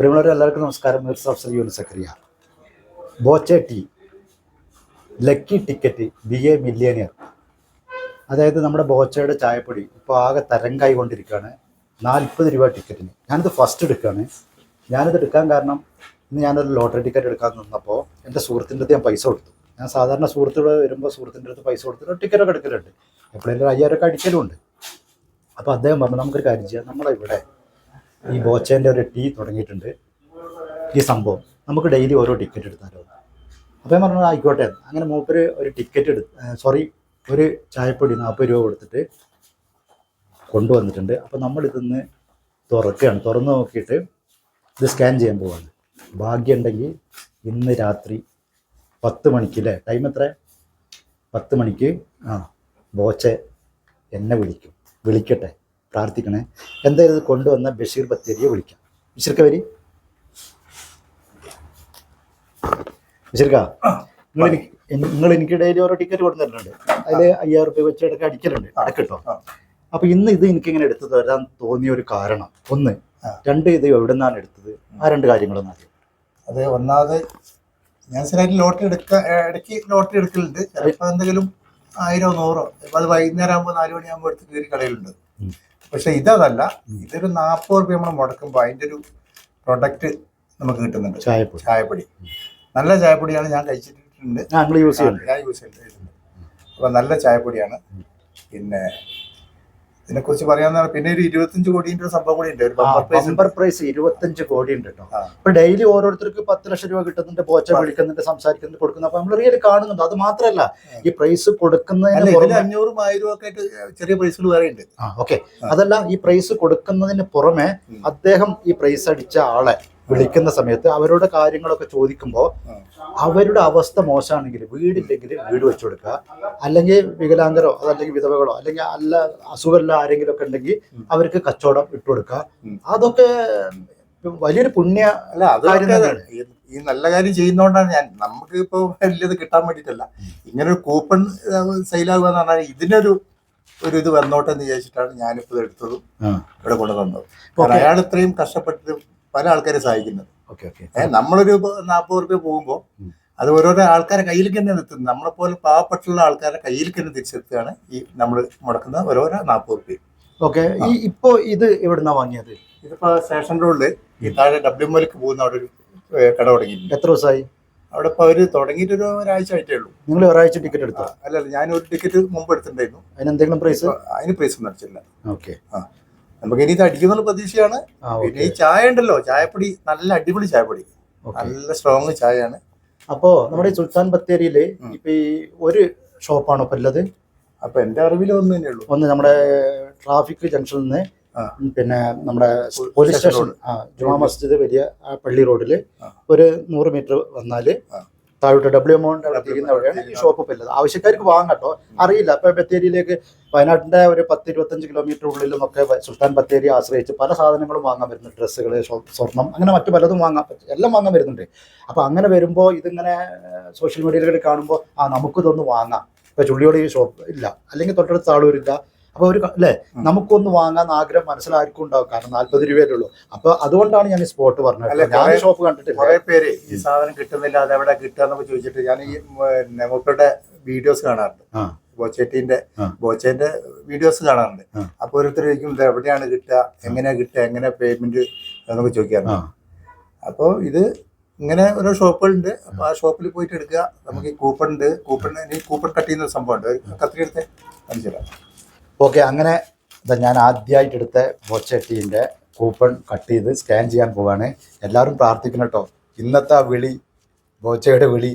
പ്രിയമുള്ളവരെ എല്ലാവർക്കും നമസ്കാരം. Mirza Afsal യൂൻ Zakariya Boche T lucky ticket be a millionaire. അതായത് നമ്മുടെ ബോച്ചയുടെ ചായപ്പൊടി ഇപ്പോൾ ആകെ തരംഗായി കൊണ്ടിരിക്കുകയാണ് നാൽപ്പത് രൂപ ടിക്കറ്റിന്. ഞാനിത് ഫസ്റ്റ് എടുക്കുകയാണ്. ഞാനിത് എടുക്കാൻ കാരണം ഇന്ന് ഞാനൊരു ലോട്ടറി ടിക്കറ്റ് എടുക്കാൻ നിന്നപ്പോൾ എന്റെ സുഹൃത്തിന്റെ അടുത്ത് ഞാൻ പൈസ കൊടുത്തു. ഞാൻ സാധാരണ സുഹൃത്തുക്കൾ വരുമ്പോൾ സുഹൃത്തിന്റെ അടുത്ത് പൈസ കൊടുത്തിട്ട് ടിക്കറ്റൊക്കെ എടുക്കലുണ്ട്. എപ്പോഴെങ്കിലും അയ്യായിരമൊക്കെ അടിക്കലുമുണ്ട് അപ്പോൾ അദ്ദേഹം പറഞ്ഞു നമുക്കൊരു കാര്യം ചെയ്യാം. നമ്മളെ ഇവിടെ ഈ ബോച്ചേന്റെ ഒരു ടീ തുടങ്ങിയിട്ടുണ്ട്. ഈ സംഭവം. നമുക്ക് ഡെയിലി ഓരോ ടിക്കറ്റ് എടുത്താലോ. അപ്പോൾ ഞാൻ ആയിക്കോട്ടെ. അങ്ങനെ മൂപ്പര് ഒരു ടിക്കറ്റ് എടുത്ത് സോറി ഒരു ചായപ്പൊടി നാൽപ്പത് രൂപ കൊടുത്തിട്ട് കൊണ്ടുവന്നിട്ടുണ്ട്. അപ്പോൾ നമ്മളിതൊന്ന് തുറക്കുകയാണ്. തുറന്ന് നോക്കിയിട്ട് ഇത് സ്കാൻ ചെയ്യാൻ പോവാണ്. ഭാഗ്യമുണ്ടെങ്കിൽ ഇന്ന് രാത്രി പത്ത് മണിക്ക് അല്ലേ ടൈം എത്ര? പത്ത് മണിക്ക് ആ ബോച്ചെ എന്നെ വിളിക്കും. വിളിക്കട്ടെ. പ്രാർത്ഥിക്കണേ. എന്തായാലും ഇത് കൊണ്ടുവന്ന ബഷീർ ബത്തേരിയെ വിളിക്കാം. ബഷീർക്ക വരി ബഷീർക്ക നിങ്ങൾ എനിക്ക് നിങ്ങൾ എനിക്ക് ഡെയിലി ഓരോ ടിക്കറ്റ് കൊടുത്തിട്ടുണ്ട് അതിൽ അയ്യായിരം റുപ്യ വെച്ച് ഇടയ്ക്ക് അടിക്കലുണ്ട്. അടക്കിട്ടോ അപ്പൊ ഇന്ന് ഇത് എനിക്ക് ഇങ്ങനെ എടുത്തു തരാൻ തോന്നിയ ഒരു കാരണം. ഒന്ന് രണ്ട് ഇത് എവിടെ നിന്നാണ് എടുത്തത്? ആ രണ്ട് കാര്യങ്ങളൊന്നും അറിയാം. അത് ഒന്നാമത് ഞാൻ സ്ഥിരമായിട്ട് ലോട്ടറി എടുക്ക ഇടയ്ക്ക് ലോട്ടറി എടുക്കലുണ്ട്. ചിലപ്പോൾ എന്തെങ്കിലും ആയിരോ നൂറോ. അത് വൈകുന്നേരം ആകുമ്പോൾ നാല് മണിയാകുമ്പോൾ എടുത്ത് കയറി കടയിലുണ്ട്. പക്ഷെ ഇതല്ല ഇതൊരു നാൽപ്പത് റുപ്യ നമ്മൾ മുടക്കുമ്പോൾ അതിന്റെ ഒരു പ്രൊഡക്റ്റ് നമുക്ക് കിട്ടുന്നുണ്ട്. ചായപ്പൊടി. ചായപ്പൊടി. നല്ല ചായപ്പൊടിയാണ് ഞാൻ കഴിച്ചിട്ടുണ്ട്. ഞാൻ യൂസ് ചെയ്യുന്നുണ്ട്. ചെയ്തിട്ടുണ്ട്. അപ്പോൾ നല്ല ചായപ്പൊടിയാണ്. പിന്നെ ഇതിനെക്കുറിച്ച് പറയാന്ന് പിന്നെ ഒരു ഇരുപത്തിയഞ്ച് കോടിന്റെ ഒരു സംഭവം കൂടി ഉണ്ട് ഒരു ബമ്പർ പ്രൈസ് ഇരുപത്തിയഞ്ച് കോടി ഉണ്ട് കേട്ടോ. അപ്പൊ ഇപ്പൊ ഡെയിലി ഓരോരുത്തർക്ക് പത്ത് ലക്ഷം രൂപ കിട്ടുന്നുണ്ട് പോച്ച വിളിക്കുന്നുണ്ട് സംസാരിക്കുന്നുണ്ട് കൊടുക്കുന്നു അപ്പൊ നമ്മൾ റിയൽ കാണുന്നുണ്ട്. അത് മാത്രമല്ല ഈ പ്രൈസ് കൊടുക്കുന്നതിന് അഞ്ഞൂറും ആയിരം ഒക്കെ ആയിട്ട് ചെറിയ പ്രൈസുകൾ വേറെ ഉണ്ട്. ഓക്കെ. അതല്ല ഈ പ്രൈസ് കൊടുക്കുന്നതിന് പുറമെ അദ്ദേഹം ഈ പ്രൈസ് അടിച്ച ആളെ വിളിക്കുന്ന സമയത്ത് അവരുടെ കാര്യങ്ങളൊക്കെ ചോദിക്കുമ്പോൾ അവരുടെ അവസ്ഥ മോശമാണെങ്കിൽ വീടില്ലെങ്കിൽ വീട് വെച്ചു കൊടുക്കുക. അല്ലെങ്കിൽ വികലാംഗരോ അതല്ലെങ്കിൽ വിധവകളോ അല്ലെങ്കിൽ അല്ല അസുഖമല്ല ആരെങ്കിലും ഒക്കെ ഉണ്ടെങ്കിൽ അവർക്ക് കച്ചവടം ഇട്ടു കൊടുക്കുക. അതൊക്കെ വലിയൊരു പുണ്യ അല്ല അത് ഈ- നല്ല കാര്യം ചെയ്യുന്നോണ്ടാണ് ഞാൻ. നമുക്ക് ഇപ്പൊ വലിയത് കിട്ടാൻ വേണ്ടിയിട്ടല്ല. ഇങ്ങനെ ഒരു കൂപ്പൺ സെയിലാകുക എന്ന് പറഞ്ഞാൽ ഇതിനൊരു ഒരു ഇത് വന്നോട്ടെ എന്ന് വിചാരിച്ചിട്ടാണ് ഞാനിപ്പോ ഇത് എടുത്തതും ഇവിടെ കൊണ്ടുവന്നത്. അയാൾ ഇത്രയും കഷ്ടപ്പെട്ട് പല ആൾക്കാരെ സഹായിക്കുന്നത്. നമ്മളൊരു നാൽപ്പത് റുപ്യ പോകുമ്പോൾ. അത് ഓരോരോ ആൾക്കാരെ കയ്യിലേക്ക് തന്നെ എത്തുന്നത് നമ്മളെ പോലെ പാവപ്പെട്ടുള്ള ആൾക്കാരെ കയ്യിലേക്ക് തന്നെ തിരിച്ചെത്തുകയാണ് ഈ നമ്മൾ മുടക്കുന്ന ഓരോരോ നാൽപ്പത് റുപ്യ. ഓക്കെ ഈ ഇപ്പോ ഇത് എവിടുന്നാ വാങ്ങിയത്? ഇതിപ്പോ സ്റ്റേഷൻ റോഡിൽ ഈ താഴെ ഡബ്ല്യു മോലിക്ക് പോകുന്ന അവിടെ ഒരു കട തുടങ്ങി എത്ര ദിവസമായി? അവിടെ ഇപ്പൊ അവർ തുടങ്ങിയിട്ട് ഒരു ഒരാഴ്ച ആയിട്ടേ ഉള്ളൂ. നിങ്ങൾ ഒരാഴ്ച ടിക്കറ്റ് എടുത്തു? അല്ലല്ല ഞാൻ ഒരു ടിക്കറ്റ് മുമ്പ് എടുത്തിട്ടുണ്ടായിരുന്നു. അതിന് എന്തെങ്കിലും പ്രൈസ് അതിന് പ്രൈസ് ഒന്നും അടിച്ചില്ല ഓക്കെ. നമുക്ക് ഇനി ഇത് അടിക്കുന്നുള്ള പ്രതീക്ഷയാണ്. പിന്നെ ഈ ചായ ഉണ്ടല്ലോ ചായപ്പൊടി നല്ല അടിപൊളി ചായപ്പൊടി. നല്ല സ്ട്രോങ് ചായയാണ്. അപ്പോ നമ്മുടെ സുൽത്താൻ ബത്തേരിയിൽ. ഇപ്പൊ ഈ ഒരു ഷോപ്പാണ് ഇപ്പൊ ഉള്ളത്? അപ്പൊ എന്റെ അറിവിൽ ഒന്ന് തന്നെ ഉള്ളൂ. ഒന്ന് നമ്മുടെ ട്രാഫിക് ജംഗ്ഷനിൽ നിന്ന് പിന്നെ നമ്മുടെ പോലീസ് സ്റ്റേഷൻ ജുമാ മസ്ജിദ് വലിയ ആ പള്ളി റോഡിൽ ഒരു നൂറ് മീറ്റർ വന്നാൽ. താഴോട്ട് ഡബ്ല്യു എമൗണ്ട് അവിടെ W തിരിയുന്ന വഴിയാണ് ഈ ഷോപ്പ് ഉള്ളത്. ആവശ്യക്കാർക്ക് വാങ്ങട്ടോ അറിയില്ല. ഇപ്പൊ ബത്തേരിയിലേക്ക് വയനാട്ടിന്റെ ഒരു പത്ത് ഇരുപത്തഞ്ച് കിലോമീറ്റർ ഉള്ളിലും ഒക്കെ സുൽത്താൻ ബത്തേരി ആശ്രയിച്ച് പല സാധനങ്ങളും വാങ്ങാൻ വരുന്നുണ്ട്. ഡ്രസ്സുകൾ സ്വർണം അങ്ങനെ മറ്റു പലതും വാങ്ങാൻ പറ്റും എല്ലാം വാങ്ങാൻ വരുന്നുണ്ട്. അപ്പൊ അങ്ങനെ വരുമ്പോൾ ഇതിങ്ങനെ സോഷ്യൽ മീഡിയയിൽ കാണുമ്പോൾ ആ നമുക്കിതൊന്ന് വാങ്ങാം. ഇപ്പൊ ചുള്ളിയോട് ഈ ഷോപ്പ് ഇല്ല. അല്ലെങ്കിൽ തൊട്ടടുത്ത താളൂരില്ല അപ്പൊ ഒരു അല്ലെ? നമുക്കൊന്ന് വാങ്ങാൻ ആഗ്രഹം മനസ്സിലാർക്കും ഉണ്ടാവും കാരണം നാല്പത് രൂപയല്ലേ ഉള്ളൂ. അപ്പൊ അതുകൊണ്ടാണ് ഞാൻ ഈ സ്പോട്ട് പറഞ്ഞത്. ഞാൻ ഷോപ്പ് കണ്ടിട്ട് കുറെ പേര് ഈ സാധനം കിട്ടുന്നില്ല അത് എവിടെ കിട്ടുക ചോദിച്ചിട്ട് ഞാൻ ഈ മൂപ്പരുടെ വീഡിയോസ് കാണാറുണ്ട്. ബോച്ചേട്ടിന്റെ. ബോച്ചേന്റെ വീഡിയോസ് കാണാറുണ്ട്. അപ്പൊ ഓരോരുത്തർ ചോദിക്കും ഇത് എവിടെയാണ് കിട്ടുക? എങ്ങനെയാ കിട്ടുക? എങ്ങനെ പേയ്മെന്റ് എന്നൊക്കെ ചോദിക്കാറുണ്ട്. അപ്പൊ അപ്പോൾ ഇത് ഇങ്ങനെ ഓരോ ഷോപ്പുകളുണ്ട്. അപ്പൊ ആ ഷോപ്പിൽ പോയിട്ട് എടുക്കുക. നമുക്ക് ഈ കൂപ്പൺ ഉണ്ട്. കൂപ്പൺ കൂപ്പൺ കട്ട് ചെയ്യുന്ന സംഭവം സംഭവമുണ്ട്. കത്തിരി എടുത്ത് കാണിച്ചുതരാം ഓക്കെ അങ്ങനെ ഞാൻ ആദ്യമായിട്ട് എടുത്ത ബോച്ചട്ടിന്റെ കൂപ്പൺ കട്ട് ചെയ്ത് സ്കാൻ ചെയ്യാൻ പോവാണ്. എല്ലാവരും പ്രാർത്ഥിക്കണം കേട്ടോ. ഇന്നത്തെ ആ വിളി ബോച്ചയുടെ വിളി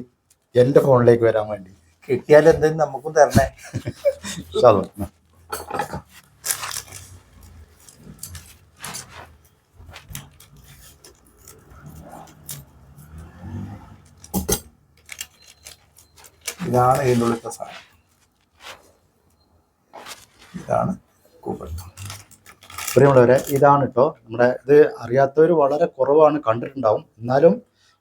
എന്റെ ഫോണിലേക്ക് വരാൻ വേണ്ടി. കിട്ടിയാൽ എന്തെങ്കിലും നമുക്കും തരണേ. ഇതാണ് ഇതിന്റെ സാധനം. ഇതാണ് കൂപ്പൺ. പ്രിയമുള്ളവരെ ഇതാണ് കേട്ടോ നമ്മുടെ ഇത് അറിയാത്തവർ വളരെ കുറവാണ് കണ്ടിട്ടുണ്ടാവും. എന്നാലും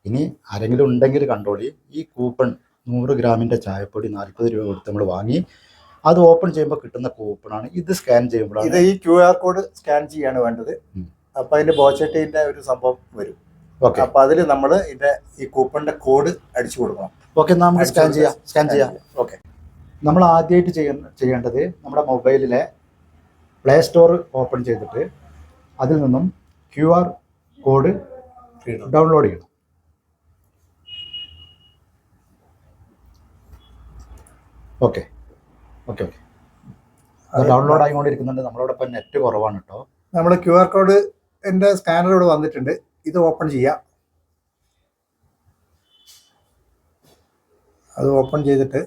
ഇനി ആരെങ്കിലും ഉണ്ടെങ്കിൽ കണ്ടോളി. ഈ കൂപ്പൺ നൂറ് ഗ്രാമിന്റെ ചായപ്പൊടി നാൽപ്പത് രൂപ കൊടുത്ത് നമ്മൾ വാങ്ങി അത് ഓപ്പൺ ചെയ്യുമ്പോൾ കിട്ടുന്ന കൂപ്പണാണ്. ഇത് സ്കാൻ ചെയ്യുമ്പോഴാണ് ഇത് ഈ ക്യു ആർ കോഡ് സ്കാൻ ചെയ്യാണ് വേണ്ടത്. അപ്പം അതിന്റെ ബോച്ചട്ടീന്റെ ഒരു സംഭവം വരും. ഓക്കെ. അപ്പോൾ അതിൽ നമ്മൾ ഇതിന്റെ ഈ കൂപ്പണിന്റെ കോഡ് അടിച്ചു കൊടുക്കണം. ഓക്കെ നമുക്ക് സ്കാൻ ചെയ്യാം. സ്കാൻ ചെയ്യാം. ഓക്കെ. നമ്മൾ ആദ്യമായിട്ട് ചെയ്യുന്ന ചെയ്യേണ്ടത് നമ്മുടെ മൊബൈലിലെ പ്ലേ സ്റ്റോർ ഓപ്പൺ ചെയ്തിട്ട് അതിൽ നിന്നും ക്യു ആർ കോഡ് ഡൗൺലോഡ് ചെയ്യണം. ഓക്കെ. Okay okay. അത് ഡൗൺലോഡ് ആയിക്കൊണ്ടിരിക്കുന്നുണ്ട്. നമ്മളോടൊപ്പം നെറ്റ് കുറവാണ് കേട്ടോ. നമ്മൾ ക്യു ആർ കോഡ് എന്റെ സ്കാനർ ഇവിടെ വന്നിട്ടുണ്ട്. ഇത് ഓപ്പൺ ചെയ്യാം. അത് ഓപ്പൺ ചെയ്തിട്ട്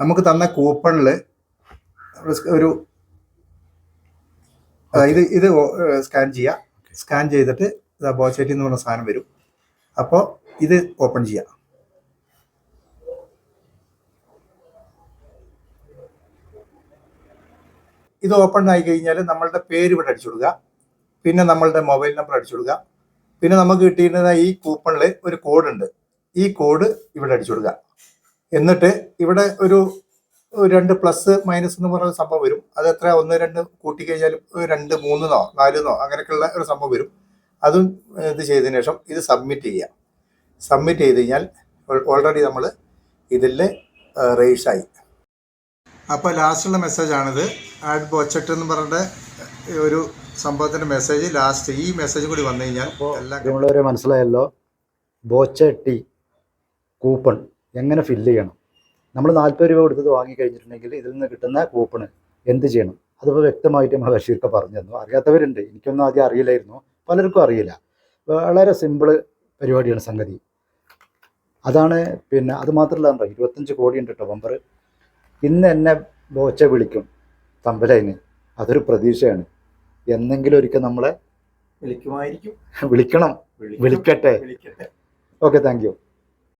നമുക്ക് തന്ന കൂപ്പണിൽ ഒരു ഇത് ഇത് സ്കാൻ ചെയ്യുക സ്കാൻ ചെയ്തിട്ട് ബോച്ചേറ്റി എന്ന് പറഞ്ഞ സാധനം വരും. അപ്പോൾ ഇത് ഓപ്പൺ ചെയ്യാം. ഇത് ഓപ്പൺ ആയി കഴിഞ്ഞാൽ നമ്മളുടെ പേര് ഇവിടെ അടിച്ചു കൊടുക്കുക. പിന്നെ നമ്മളുടെ മൊബൈൽ നമ്പർ അടിച്ചു കൊടുക്കുക. പിന്നെ നമുക്ക് കിട്ടിയിരുന്ന ഈ കൂപ്പണിൽ ഒരു കോഡ് ഉണ്ട് ഈ കോഡ് ഇവിടെ അടിച്ചു കൊടുക്കുക. എന്നിട്ട് ഇവിടെ ഒരു രണ്ട് പ്ലസ് മൈനസ് എന്ന് പറയുന്ന സംഭവം വരും. അത് എത്ര? ഒന്ന് രണ്ട് കൂട്ടിക്കഴിഞ്ഞാൽ രണ്ട് മൂന്നെന്നോ നാലെന്നോ അങ്ങനെയൊക്കെയുള്ള ഒരു സംഭവം വരും. അതും ഇത് ചെയ്തതിന് ശേഷം ഇത് സബ്മിറ്റ് ചെയ്യാം. സബ്മിറ്റ് ചെയ്ത് കഴിഞ്ഞാൽ ഓൾറെഡി നമ്മൾ ഇതിൽ ആയി. അപ്പോൾ ലാസ്റ്റുള്ള മെസ്സേജാണിത് ആഡ് ബോച്ചറ്റ് എന്ന് പറഞ്ഞ ഒരു സംഭവത്തിന്റെ മെസ്സേജ് ലാസ്റ്റ് ഈ മെസ്സേജ് കൂടി വന്നു കഴിഞ്ഞാൽ എല്ലാം നമ്മളൊരു മനസ്സിലായല്ലോ. ബോച്ചട്ടി കൂപ്പൺ എങ്ങനെ ഫില്ല് ചെയ്യണം? നമ്മൾ നാൽപ്പത് രൂപ കൊടുത്തത് വാങ്ങിക്കഴിഞ്ഞിട്ടുണ്ടെങ്കിൽ ഇതിൽ നിന്ന് കിട്ടുന്ന കൂപ്പണ് എന്ത് ചെയ്യണം? അതിപ്പോൾ വ്യക്തമായിട്ട് നമ്മൾ ബഷീർക്ക് പറഞ്ഞു തന്നു. അറിയാത്തവരുണ്ട്. എനിക്കൊന്നും ആദ്യം അറിയില്ലായിരുന്നു. പലർക്കും അറിയില്ല. വളരെ സിമ്പിൾ പരിപാടിയാണ് സംഗതി. അതാണ് പിന്നെ അത് മാത്രമല്ല ഉണ്ടോ ഇരുപത്തഞ്ച് കോടി ഉണ്ട് കേട്ടോ ബമ്പർ ഇന്ന് എന്നെ ബോച്ച വിളിക്കും തമ്പലൈന് അതൊരു പ്രതീക്ഷയാണ്. എന്നെങ്കിലും ഒരിക്കൽ നമ്മളെ വിളിക്കുമായിരിക്കും. വിളിക്കണം. വിളിക്കട്ടെ. വിളിക്കട്ടെ. Okay thank you